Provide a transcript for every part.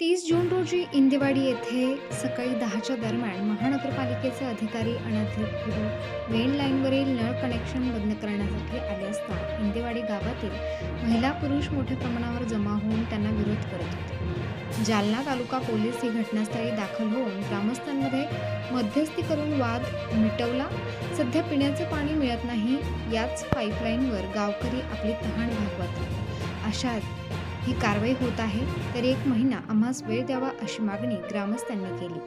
तीस जून रोजी इंदेवाडी येथे सकाळी दहाच्या दरम्यान महानगरपालिकेचे अधिकारी अनधिकृत फिरून मेन लाईनवरील नळ कनेक्शन बंद करण्यासाठी आले असता इंदेवाडी गावातील महिला पुरुष मोठ्या प्रमाणावर जमा होऊन त्यांना विरोध करत होते. जालना तालुका पोलीस ही घटनास्थळी दाखल होऊन ग्रामस्थांमध्ये मध्यस्थी करून वाद मिटवला. सध्या पिण्याचे पाणी मिळत नाही याच पाईपलाईनवर गावकरी आपली तहान भागवत अशात ही कारवाई होत आहे तर एक महिना आम्हास वेळ द्यावा अशी मागणी ग्रामस्थांनी केली.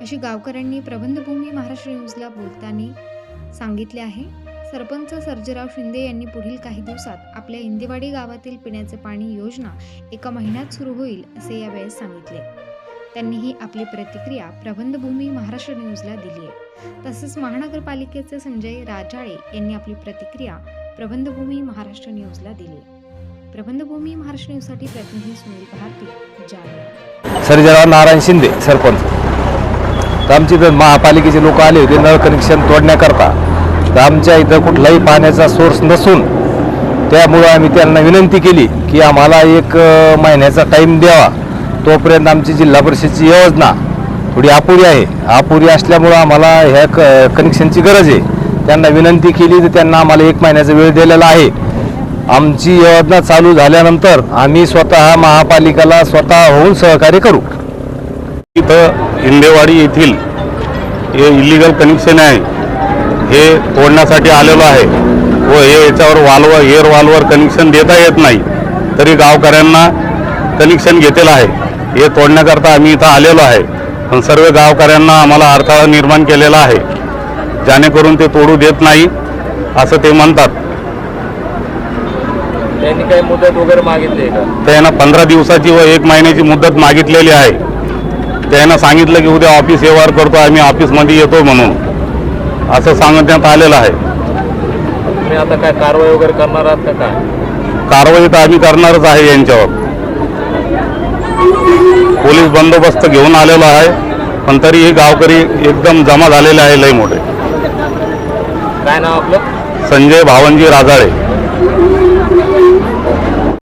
अशी गावकऱ्यांनी प्रबंधभूमी महाराष्ट्र न्यूजला बोलताना सांगितले आहे सरपंच सर्जराव शिंदे यांनी पुढील काही दिवसात आपल्या इंदेवाडी गावातील पिण्याचे पाणी योजना एका महिन्यात सुरू होईल असे यावेळेस सांगितले. त्यांनीही आपली प्रतिक्रिया प्रबंधभूमी महाराष्ट्र न्यूजला दिली आहे. तसेच महानगरपालिकेचे संजय राजाळे यांनी आपली प्रतिक्रिया प्रबंधभूमी महाराष्ट्र न्यूजला दिली. आहे. प्रबंधभूमी महाराष्ट्र न्यूजसाठी प्रतिनिधी सुनील भारती जालना. सर्जेराव नारायण शिंदे सरपंच. तर आमची इथं महापालिकेचे लोक आले होते नळ कनेक्शन तोडण्याकरता. तर आमच्या इथं कुठलाही पाण्याचा सोर्स नसून त्यामुळं आम्ही त्यांना विनंती केली की आम्हाला एक महिन्याचा टाईम द्यावा. तोपर्यंत आमची जिल्हा परिषदची योजना थोडी अपुरी आहे. अपुरी असल्यामुळं आम्हाला ह्या क कनेक्शनची गरज आहे. त्यांना विनंती केली तर त्यांना आम्हाला एक महिन्याचा वेळ दिलेला आहे. आमची योजना चालू झाल्यानंतर आम्ही स्वतः महापालिकेला स्वतः होऊन सहकार्य करू. इथं इंदेवाडी येथील हे इलिगल कनेक्शन आहे. हे तोडण्यासाठी आलेलो आहे. व हे याच्यावर वाल्वर एअर वालवर कनेक्शन देता येत नाही. तरी गावकऱ्यांना कनेक्शन घेतलेलं आहे. हे तोडण्याकरता आम्ही इथं आलेलो आहे. पण सर्व गावकऱ्यांना आम्हाला अडथळा निर्माण केलेला आहे. जेणेकरून ते तोडू देत नाही असं ते म्हणतात. त्यांनी काही मुदत वगैरे मागितली का? त्यांना पंधरा दिवसाची व एक महिन्याची मुदत मागितलेली आहे. त्यांना सांगितलं की उद्या ऑफिस व्यवहार करतो आम्ही ऑफिसमध्ये येतो म्हणून. असं सांगण्यात आलेलं आहे. तुम्ही आता काय कारवाई वगैरे करणार आहात का काय? कारवाई तर आम्ही करणारच आहे यांच्यावर. पोलीस बंदोबस्त घेऊन आलेलो आहे पण तरीही गावकरी एकदम जमा झालेले आहे लय मोठे. काय नाव आपलं? संजय भावनजी राजाळे.